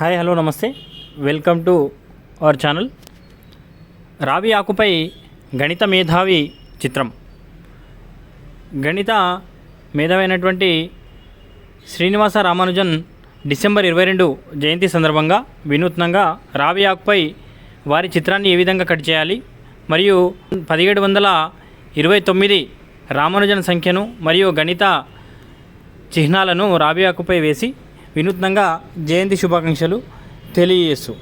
Hi hello నమస్తే. Welcome to our channel. రావి ఆకుపై గణిత మేధావి చిత్రం. గణిత మేధావైనటువంటి శ్రీనివాస రామానుజన్ డిసెంబర్ ఇరవై రెండు జయంతి సందర్భంగా వినూత్నంగా రావి ఆకుపై వారి చిత్రాన్ని ఏ విధంగా కట్ చేయాలి మరియు పదిహేడు వందల ఇరవై తొమ్మిది రామానుజన్ సంఖ్యను మరియు గణిత చిహ్నాలను రావి ఆకుపై వేసి వినూత్నంగా జయంతి శుభాకాంక్షలు తెలియజేస్తూ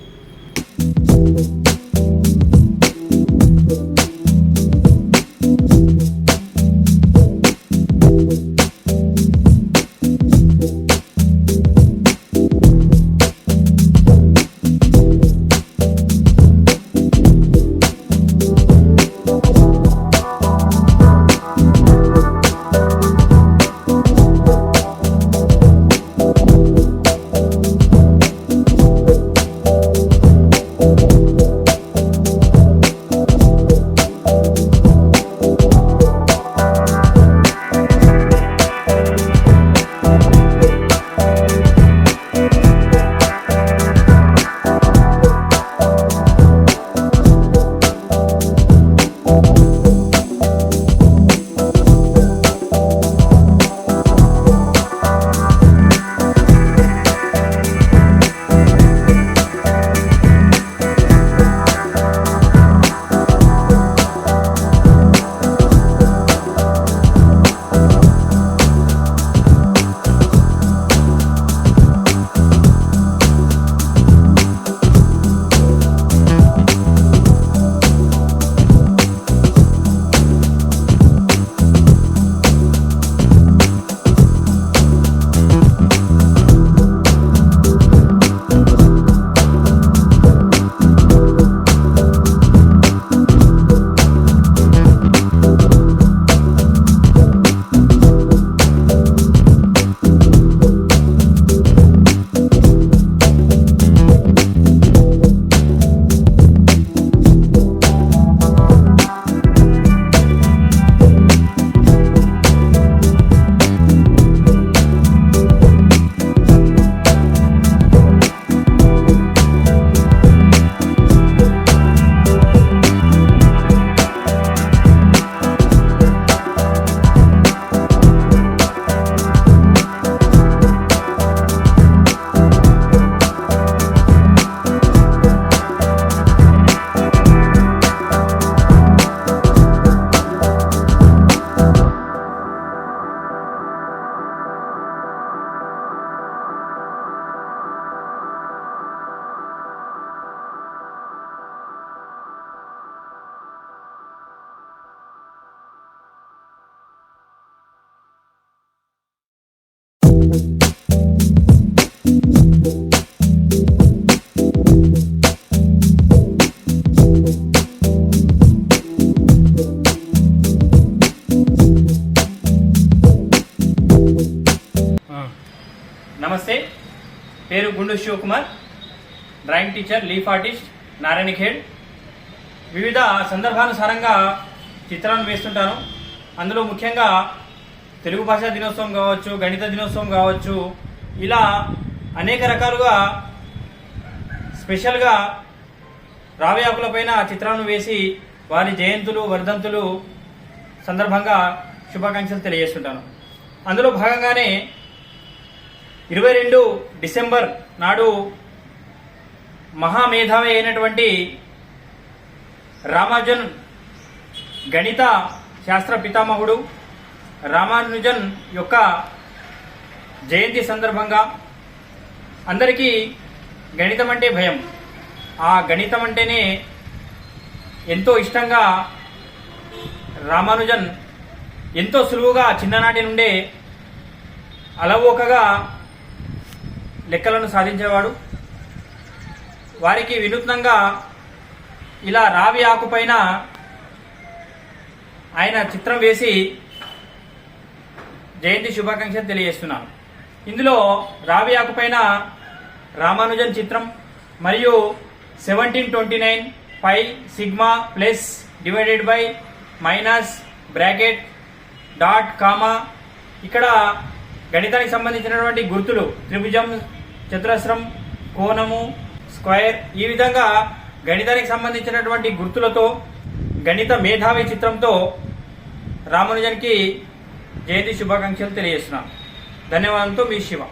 నమస్తే. పేరు Gundu Shivakumar. Drawing teacher leaf artist Narayankhed వివిధ సందర్భానుసారంగా చిత్రాలను వేస్తుంటాను. అందులో ముఖ్యంగా తెలుగు భాషా దినోత్సవం కావచ్చు గణిత దినోత్సవం కావచ్చు ఇలా అనేక రకాలుగా స్పెషల్గా రావి ఆకులపైన చిత్రాలను వేసి వారి జయంతులు వర్ధంతులు సందర్భంగా శుభాకాంక్షలు తెలియజేస్తుంటాను. అందులో భాగంగానే ఇరవై రెండు డిసెంబర్ నాడు మహామేధావి అయినటువంటి రామాజన్ గణిత శాస్త్ర పితామహుడు రామానుజన్ యొక్క జయంతి సందర్భంగా అందరికీ గణితం అంటే భయం. ఆ గణితం అంటేనే ఎంతో ఇష్టంగా రామానుజన్ ఎంతో సులువుగా చిన్ననాటి నుండే అలవోకగా లెక్కలను సాధించేవాడు. వారికి వినూత్నంగా ఇలా రావి ఆకుపైన ఆయన చిత్రం వేసి జయంతి శుభాకాంక్షలు తెలియజేస్తున్నాను. ఇందులో రావి ఆకుపైన రామానుజన్ చిత్రం మరియు seventeen twenty nine pi sigma plus divided by minus bracket dot comma. ఇక్కడ గణితానికి సంబంధించినటువంటి గుర్తులు త్రిభుజం చతురస్రం కోణము స్క్వైర్ ఈ విధంగా గణితానికి సంబంధించినటువంటి గుర్తులతో గణిత మేధావి చిత్రంతో రామానుజన్కి జయంతి శుభాకాంక్షలు తెలియజేస్తున్నాను. ధన్యవాదంతో మీ శివ.